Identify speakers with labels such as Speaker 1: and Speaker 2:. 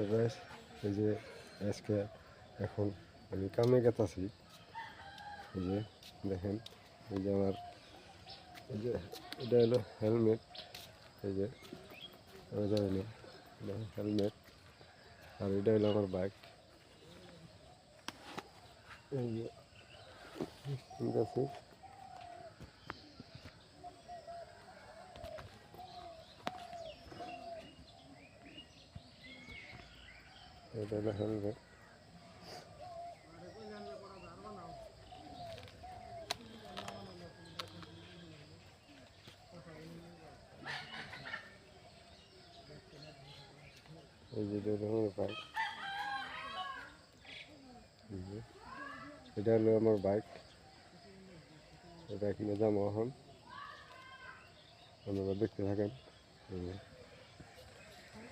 Speaker 1: এবার এই যে আজকে এখন আমি কামে গেতাছি এই যে দেখেন, এই যে আমার এই যে এটা হলো হেলমেট, এই যে হলো হেলমেট আর এটা হলো আমার বাইক। এই যে, ঠিক আছে। এটা হলো হেলমেট এই যে আমার বাইক এটা হলো আমার বাইক এটা কিনে যাব এখন আপনারা দেখতে থাকেন